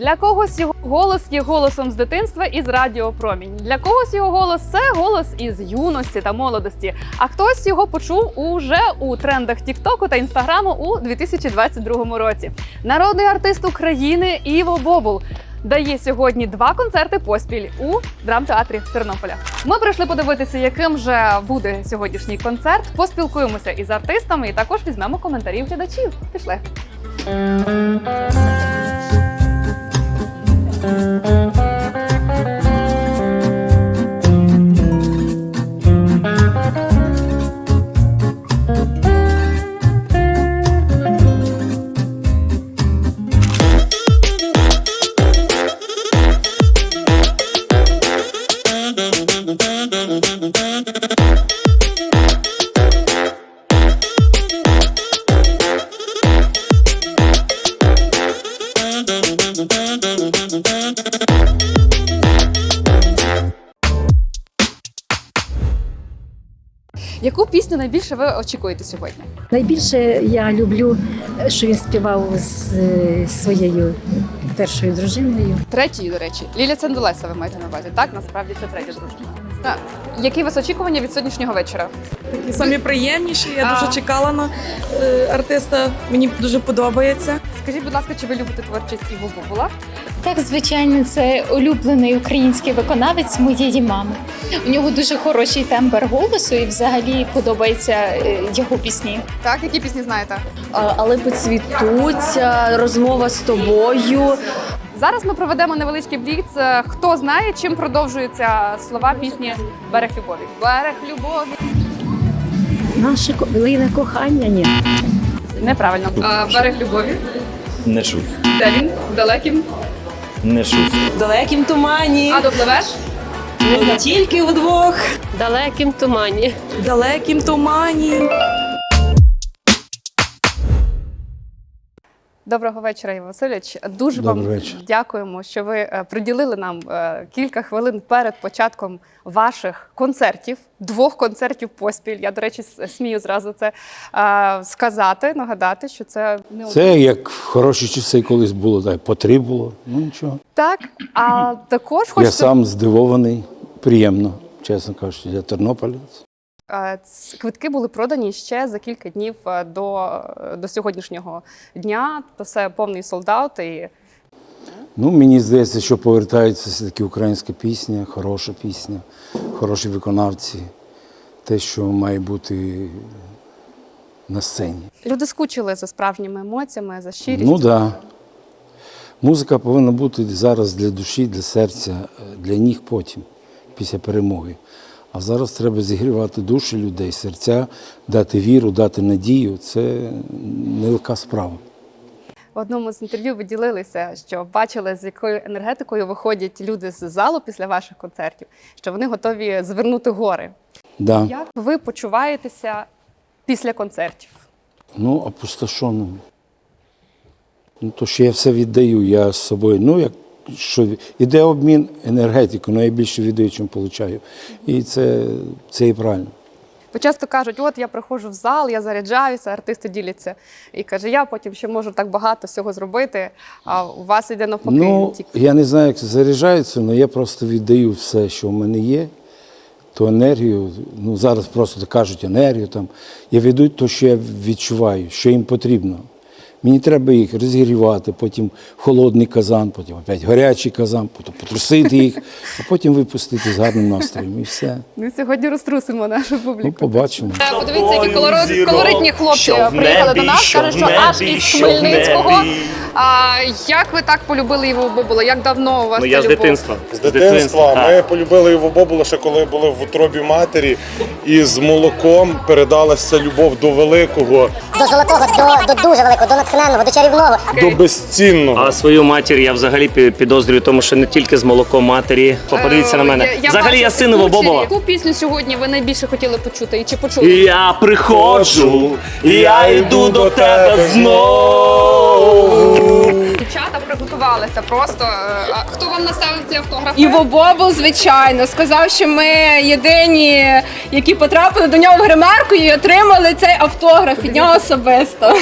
Для когось його голос є голосом з дитинства із радіо Промінь. Для когось його голос це голос із юності та молодості. А хтось його почув уже у трендах Тіктоку та Інстаграму у 2022 році. Народний артист України Іво Бобул дає сьогодні два концерти поспіль у драмтеатрі Тернополя. Ми прийшли подивитися, яким же буде сьогоднішній концерт. Поспілкуємося із артистами і також візьмемо коментарі глядачів. Пішли. Яку пісню найбільше ви очікуєте сьогодні? Найбільше я люблю, що він співав з е, своєю першою дружиною. Третій, до речі, Ліля Цендулеса, ви маєте на увазі. Так, насправді це третя дружина. Так. Які у вас очікування від сьогоднішнього вечора? Такі самі приємніші. Я А. дуже чекала на е, артиста. Мені дуже подобається. Скажіть, будь ласка, чи ви любите творчість Іво Бобула? Так, звичайно, це улюблений український виконавець моєї мами. У нього дуже хороший тембр голосу, і взагалі подобаються е, його пісні. Так, які пісні знаєте? А, але поцвітуть, розмова з тобою. Зараз ми проведемо невеличкий бліц. Е, Хто знає, чим продовжуються слова пісні Берег любові? Берег любові. Наше колине кохання ні. Неправильно. А, берег любові. Не чув. Де він? Далеким. Не чув. В далекім тумані, А допливеш? не тільки вдвох. Далеким тумані. В далекім тумані. Доброго вечора, Іван Васильович. Дуже Добрий вам вечір. дякуємо, що ви е, приділили нам е, кілька хвилин перед початком ваших концертів, двох концертів поспіль. Я, до речі, смію зразу це е, сказати, нагадати, що це не Це як в хороші часи колись було, так, по три було. Ну нічого. так. А також Я сам здивований, приємно, чесно кажучи, я тернополець. Е, Квитки були продані ще за кілька днів е, до, е, до сьогоднішнього дня. То все повний солдат. І Ну, мені здається, що повертається все-таки українська пісня, хороша пісня, хороші виконавці, те, що має бути на сцені. люди скучили за справжніми емоціями, за щирістю. Ну так. Да. Музика повинна бути зараз для душі, для серця, для ніг потім, після перемоги. А зараз треба зігрівати душі людей, серця, дати віру, дати надію. Це нелегка справа. В одному з інтерв'ю ви ділилися, що бачили, з якою енергетикою виходять люди з залу після ваших концертів, що вони готові звернути гори. Да. Як ви почуваєтеся після концертів? Ну, опустошеним. Ну, то що я все віддаю, я з собою. Ну, як що іде обмін енергетикою, ну я більше віддаю, чим получаю. І це, це і правильно. Бо часто кажуть, от я приходжу в зал, я заряджаюся, артисти діляться. І каже, я потім ще можу так багато всього зробити, а у вас іде навпаки. Ну, я не знаю, як це заряджається, але я просто віддаю все, що в мене є, ту енергію. Ну, зараз просто кажуть енергію. Там. Я віддаю те, що я відчуваю, що їм потрібно. Мені треба їх розігрівати, потім в холодний казан, потім опять гарячий казан, потім потрусити їх, а потім випустити з гарним настроєм. І все. Ми сьогодні розтрусимо нашу публіку. Ну, побачимо. Е, Подивіться, які Тобою колоритні хлопці що в приїхали до небі, нас. що Кажуть, в що аж небі, із що в Хмельницького. небі. А як ви так полюбили його Бобула? Як давно у вас Ну ця я з любов? дитинства. З дитинства так. ми полюбили його бобула ще коли були в утробі матері, і з молоком передалася любов до великого, до золотого, до, до дуже великого, до натхненного, до чарівного. до безцінного. А свою матір я взагалі пі- підозрюю, тому що не тільки з молоком матері. Подивіться на мене. Е, Я- я взагалі я синово. Бобова. Яку пісню сьогодні ви найбільше хотіли почути і чи почули? Я приходжу, я йду до тебе знову. дівчата приготувалися просто. Е, а Хто вам наставив ці автографи? Іво Бобл, звичайно, сказав, що ми єдині, які потрапили до нього в гримерку і отримали цей автограф від нього особисто.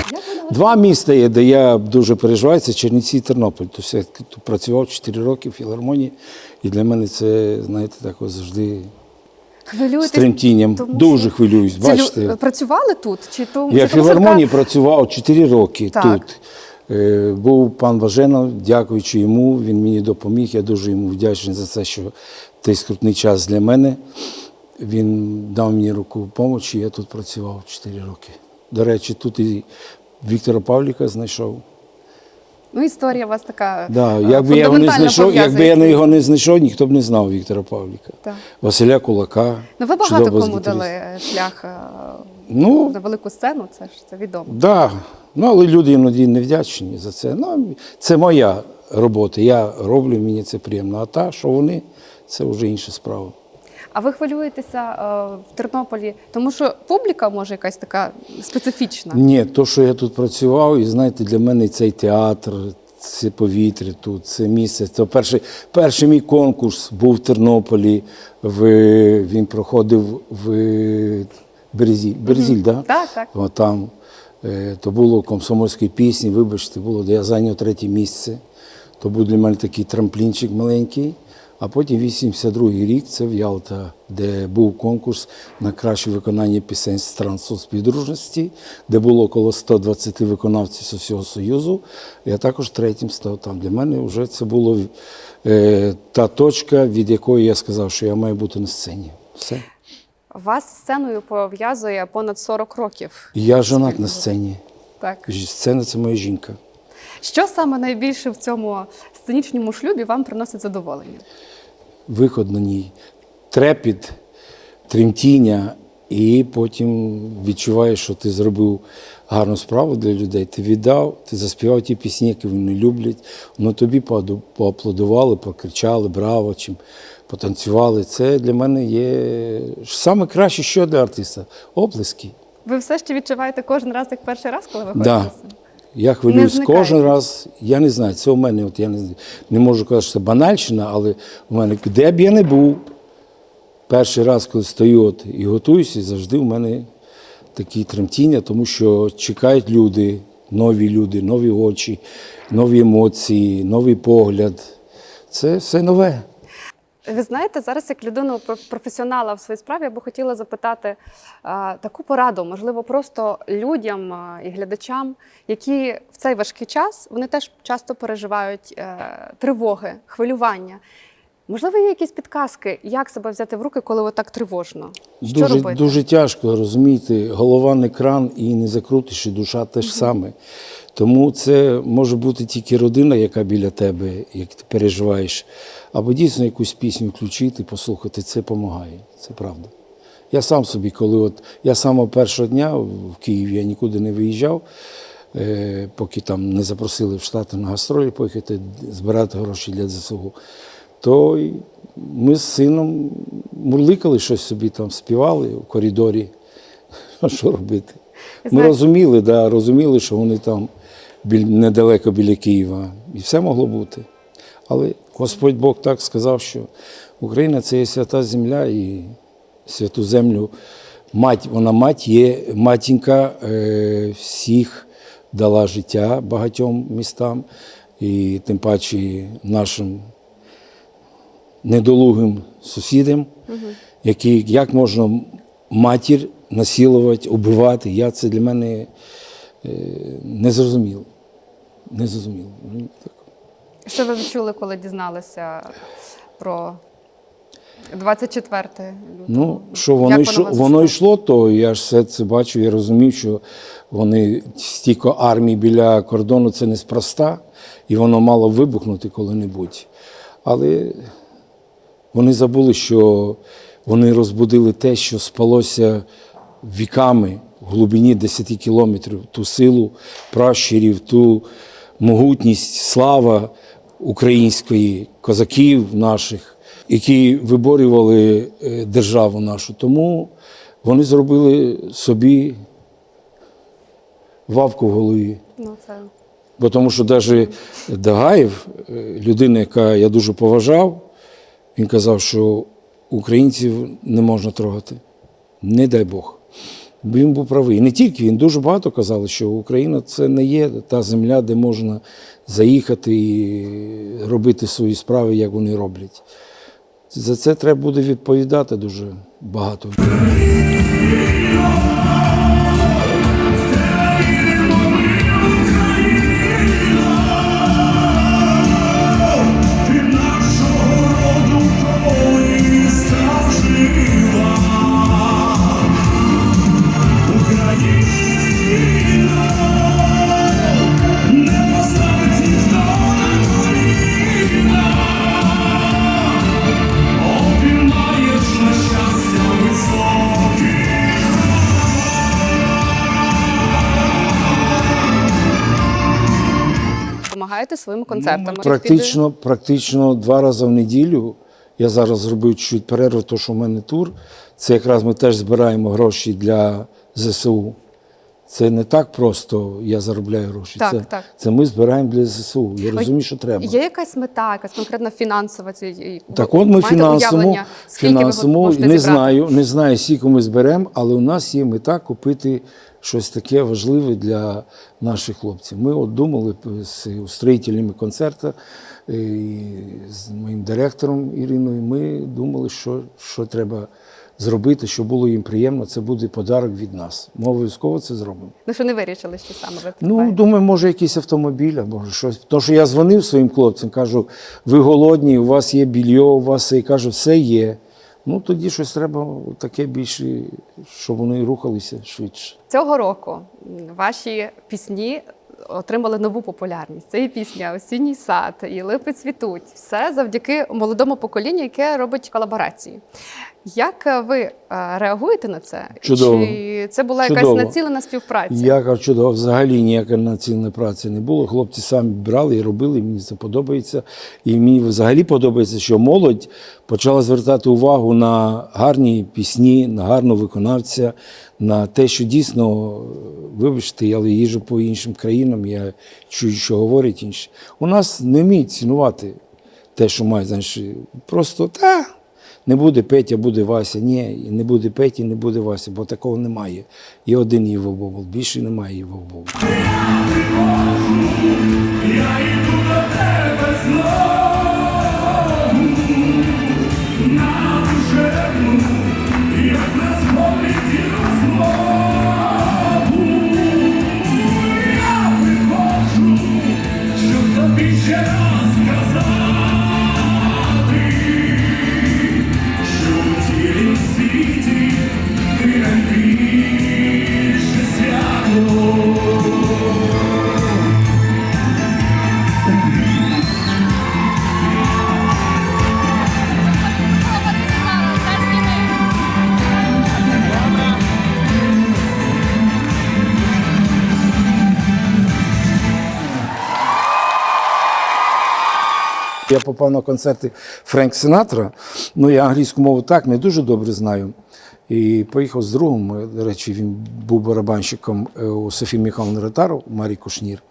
Два міста є, де я дуже переживаю, це Чернівці і Тернопіль. Тобто я тут працював 4 роки в філармонії, і для мене це, знаєте, так ось завжди з тремтінням. тому Дуже хвилююсь. Це лю- Працювали тут? Чи то я в філармонії працював 4 роки Так. тут. Е, Був пан Важенов, дякуючи йому, він мені допоміг. Я дуже йому вдячний за це, що той скрутний час для мене. Він дав мені руку допомоги, я тут працював 4 роки. До речі, тут і Віктора Павліка знайшов. Ну, історія у вас така. Да, е, якби я його не знайшов, якби я його не знайшов, ніхто б не знав Віктора Павліка. Так. Василя Кулака. Ну, ви багато кому дали е, шлях е, Ну, на велику сцену, це ж це відомо. Да. Ну, але люди іноді не вдячні за це. Ну, це моя робота. Я роблю, мені це приємно. А та, що вони, це вже інша справа. А ви хвилюєтеся е, в Тернополі, тому що публіка може якась така специфічна. Ні, то, що я тут працював, і знаєте, для мене цей театр, це повітря тут, це місце. Це перший, перший мій конкурс був в Тернополі. В, він проходив в Березіль. Березіль, да? Так, так. Там е, то було комсомольської пісні, вибачте, було, де я зайняв третє місце. То був для мене такий трамплінчик маленький. А потім 82-й рік це в Ялта, де був конкурс на краще виконання пісень стран соцпідружності, де було около 120 виконавців з усього Союзу. Я також третім став там. Для мене вже це було е, та точка, від якої я сказав, що я маю бути на сцені. Все. Вас з сценою пов'язує понад 40 років. Я женат на сцені. Так. Сцена це моя жінка. Що саме найбільше в цьому сценічному шлюбі вам приносить задоволення? виход на ній, трепіт, тремтіння, і потім відчуваєш, що ти зробив гарну справу для людей. Ти віддав, ти заспівав ті пісні, які вони люблять. Воно тобі поаплодували, покричали, браво, чим потанцювали. Це для мене є саме краще, що для артиста оплески. Ви все ще відчуваєте кожен раз, як перший раз, коли виходите Да. Я хвилююсь кожен раз. Я не знаю, це у мене, от я не, не можу казати, що це банальщина, але у мене, де б я не був, перший раз, коли стою от і готуюся, завжди у мене такі тремтіння, тому що чекають люди, нові люди, нові очі, нові емоції, новий погляд. Це все нове. Ви знаєте, зараз як людину про- професіонала в своїй справі, я би хотіла запитати а, таку пораду, можливо, просто людям а, і глядачам, які в цей важкий час вони теж часто переживають е, тривоги, хвилювання. Можливо, є якісь підказки, як себе взяти в руки, коли отак тривожно? Що Дуже, робити? дуже тяжко розумієте, голова не кран і не закрутиш, і душа теж саме. Тому це може бути тільки родина, яка біля тебе, як ти переживаєш, або дійсно якусь пісню включити, послухати, це допомагає. Це правда. Я сам собі, коли от я з самого першого дня в Києві я нікуди не виїжджав, е, поки там не запросили в Штати на гастролі поїхати збирати гроші для ЗСУ, то ми з сином мурликали щось собі там, співали в коридорі. А що робити? Ми розуміли, да, розуміли, що вони там біль, недалеко біля Києва. І все могло бути. Але Господь Бог так сказав, що Україна це є свята земля і святу землю. Мать, вона мать є, матінка е, всіх дала життя багатьом містам, і тим паче нашим недолугим сусідам, які як можна матір насилувати, убивати. Я це для мене е, незрозуміло. Незрозуміло. Ну, так. Що ви відчули, коли дізналися про 24 лютого? Ну, що воно, йшло, воно йшло, то я ж все це бачу, я розумів, що вони стільки армій біля кордону це неспроста, і воно мало вибухнути коли-небудь. Але вони забули, що вони розбудили те, що спалося віками в глибині 10 кілометрів, ту силу пращурів, ту могутність, слава української, козаків наших, які виборювали е, державу нашу. Тому вони зробили собі вавку в голові. Ну, це Бо тому що навіть Дагаєв, е, людина, яка я дуже поважав, він казав, що українців не можна трогати. Не дай Бог. Він був правий. І не тільки він дуже багато казали, що Україна це не є та земля, де можна заїхати і робити свої справи, як вони роблять. За це треба буде відповідати дуже багато. Концертами. Практично, практично два рази в неділю. Я зараз зробив чуть перерву, тому що в мене тур. Це якраз ми теж збираємо гроші для ЗСУ. Це не так просто я заробляю гроші. Так, це, так. це ми збираємо для ЗСУ. Я розумію, що треба. Є якась мета, якась конкретна фінансова ці Так от ми фінансово, фінансово не зібрати? знаю, не знаю, скільки ми зберемо, але у нас є мета купити щось таке важливе для наших хлопців. Ми от думали з устроїтелями концерту е, і з моїм директором Іриною. Ми думали, що, що треба зробити, щоб було їм приємно. Це буде подарок від нас. Ми обов'язково це зробимо. Ну що не вирішили, що саме ви Ну, думаю, може, якийсь автомобіль або щось. Тому що я дзвонив своїм хлопцям, кажу, ви голодні, у вас є більйо, у вас і кажу, все є. Ну, тоді щось треба таке більше, щоб вони рухалися швидше. Цього року ваші пісні отримали нову популярність. Це і пісня Осінній сад, і Липи цвітуть. Все завдяки молодому поколінню, яке робить колаборації. Як е, ви е, реагуєте на це? Чудово. Чи це була якась націлена співпраця? Я кажу, чудово, взагалі ніякої націльної праці не було. Хлопці самі брали і робили, і мені це подобається. І мені взагалі подобається, що молодь почала звертати увагу на гарні пісні, на гарного виконавця, на те, що дійсно, вибачте, я їжджу по іншим країнам, я чую, що говорять інші. У нас не вміють цінувати те, що мають. Просто та. Не буде Петя, буде Вася. Ні, не буде Петі, не буде Вася, бо такого немає. Є один Єво більше немає Єво Я попав на концерти Френк Синатра. Ну, я англійську мову так не дуже добре знаю. І поїхав з другом. До речі, він був барабанщиком е, у Софії Михайловни Ротару, у Марі Кушнір.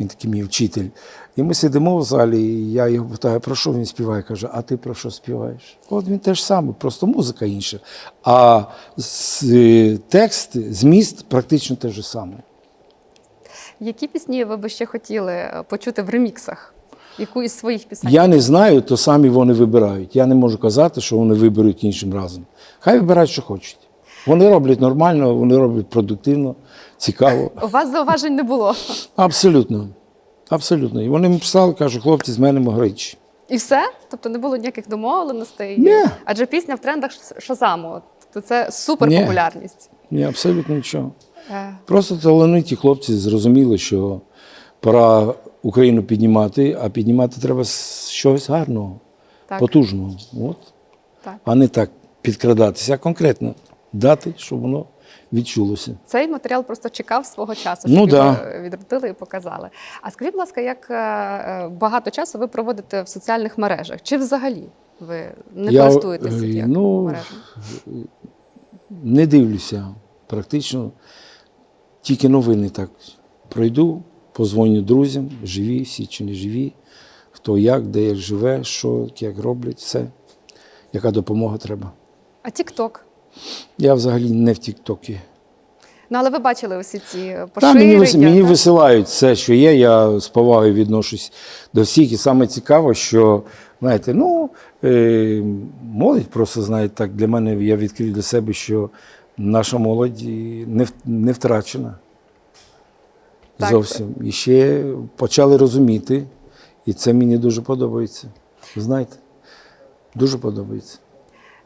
Він такий мій вчитель. І ми сидимо в залі, і я його питаю, про що він співає? Каже, а ти про що співаєш? От він теж саме, просто музика інша. А е, текст, зміст практично те ж саме. Які пісні ви би ще хотіли е, почути в реміксах? Яку із своїх пісень? Я не знаю, то самі вони вибирають. Я не можу казати, що вони виберуть іншим разом. Хай вибирають, що хочуть. Вони роблять нормально, вони роблять продуктивно, цікаво. У вас зауважень не було. Абсолютно. Абсолютно. І вони мені писали, кажуть, хлопці, з мене могрич. І все? Тобто не було ніяких домовленостей? Ні. Адже пісня в трендах Шазаму. Тобто це супер Ні. популярність. Ні, абсолютно нічого. Е, Просто талановиті хлопці зрозуміли, що пора Україну піднімати, а піднімати треба чогось гарного, Так. потужного. От. Так. А не так підкрадатися, а конкретно дати, щоб воно відчулося. Цей матеріал просто чекав свого часу, Ну щоб да. відродили і показали. А скажіть, будь ласка, як е, е, багато часу ви проводите в соціальних мережах? Чи взагалі ви не Я, користуєтеся е, як ну, мережами? Не дивлюся практично. Тільки новини так пройду, позвоню друзям, живі всі чи не живі, хто як, де як живе, що як роблять, все. Яка допомога треба. А Тік-Ток? Я взагалі не в Тіктокі. Ну, але ви бачили усі ці поширення. мені, мені висилають все, що є. Я з повагою відношусь до всіх. І саме цікаво, що знаєте, ну е, молодь просто знаєте, так для мене я відкрив для себе, що наша молодь не, в- не втрачена. Так. Зовсім. І ще почали розуміти, і це мені дуже подобається. Знаєте, дуже подобається.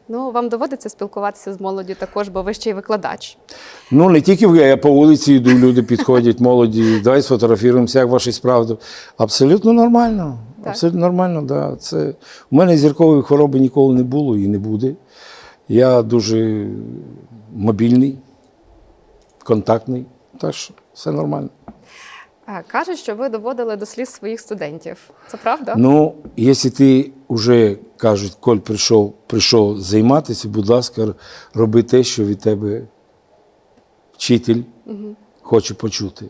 Ну, вам доводиться спілкуватися з молоддю також, бо ви ще й викладач. Ну, не тільки ви, я по вулиці йду, люди підходять, молоді, давай сфотографіруємося, як ваші справи. Абсолютно нормально. Так. Абсолютно нормально, да. Це... У мене зіркової хвороби ніколи не було і не буде. Я дуже мобільний, контактний, так що все нормально. Кажуть, що ви доводили до сліз своїх студентів. Це правда? Ну, якщо ти вже кажуть, Коль прийшов, прийшов займатися, будь ласка, роби те, що від тебе вчитель хоче почути.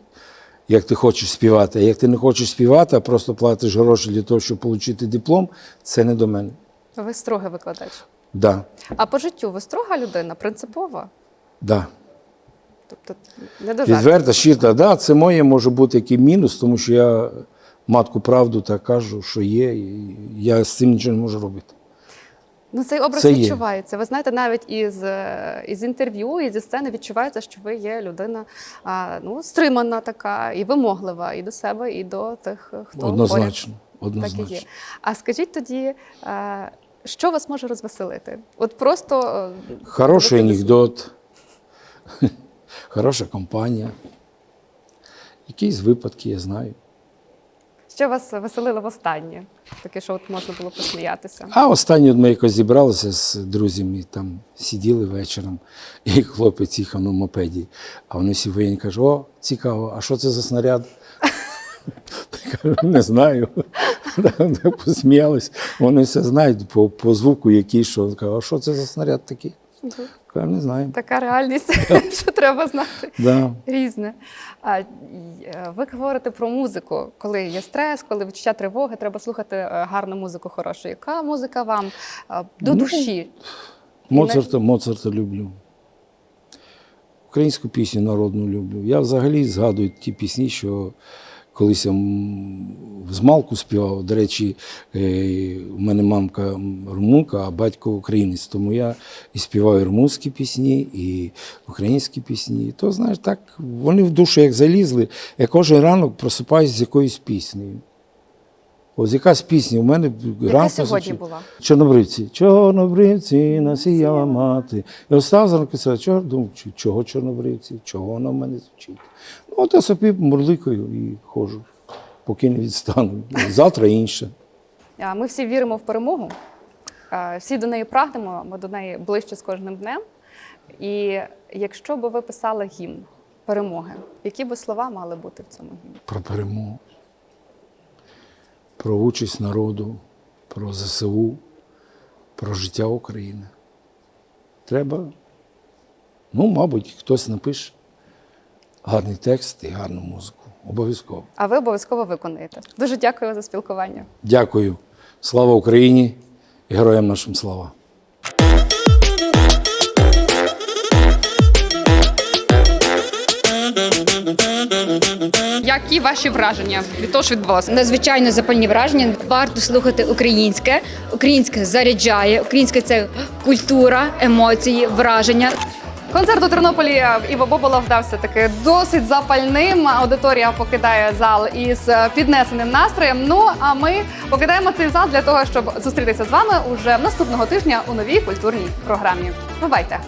Як ти хочеш співати. А як ти не хочеш співати, а просто платиш гроші для того, щоб отримати диплом, це не до мене. Ви строгий викладач. Да, А по життю ви строга людина, принципова? да. Тобто не до жартів. Відверта, щита, да, це моє може бути який мінус, тому що я матку правду так кажу, що є, і я з цим нічого не можу робити. Ну, цей образ Це є. відчувається. Ви знаєте, навіть із, е, із інтерв'ю, і зі сцени відчувається, що ви є людина а, ну, стримана така і вимоглива і до себе, і до тих, хто поряд. Однозначно. Так і є. А скажіть тоді, е, що вас може розвеселити? От просто е, Хороший анекдот, хороша компанія. Якісь випадки, я знаю. Що вас веселило востаннє? Таке, що от можна було посміятися. А останнє ми якось зібралися з друзями, там сиділи вечором, і хлопець їхав на мопеді. А вони всі воєнні кажуть, о, цікаво, а що це за снаряд? Я кажу, не знаю. Посміялись. Вони все знають по, по звуку, який що. А що це за снаряд такий? Кажу, не знаю. Така реальність, що треба знати. Да. Різне. А, е, ви говорите про музику. Коли є стрес, коли відчуття тривоги, треба слухати е, гарну музику хорошу. Яка музика вам е, до Ну, душі? Моцарта, Моцарта люблю. Українську пісню народну люблю. Я взагалі згадую ті пісні, що колись я з малку співав. До речі, е, у мене мамка румунка, а батько українець. Тому я і співаю румунські пісні, і українські пісні. То, знаєш, так, вони в душу як залізли. Я кожен ранок просипаюся з якоюсь піснею. Ось якась пісня у мене Яка сьогодні була? Чорнобривці. Чорнобривці насіяла мати. І остав зранку сказав, чого, думаю, чого чорнобривці? Чого вона в мене звучить? Ну, от я собі мурликаю і ходжу, поки не відстану. Завтра інше. Ми всі віримо в перемогу, всі до неї прагнемо, ми до неї ближче з кожним днем. І якщо би ви писали гімн перемоги, які би слова мали бути в цьому гімні? Про перемогу, про участь народу, про ЗСУ, про життя України. Треба, ну, мабуть, хтось напише гарний текст і гарну музику. Обов'язково. А ви обов'язково виконаєте. Дуже дякую за спілкування. Дякую. Слава Україні і героям нашим слава. Які ваші враження від того, що відбулося? Надзвичайно запальні враження. Варто слухати українське. Українське заряджає, українське це культура, емоції, враження. Концерт у Тернополі е, Іво Бобола вдався таки досить запальним. Аудиторія покидає зал із е, піднесеним настроєм. Ну а ми покидаємо цей зал для того, щоб зустрітися з вами уже наступного тижня у новій культурній програмі. Бувайте!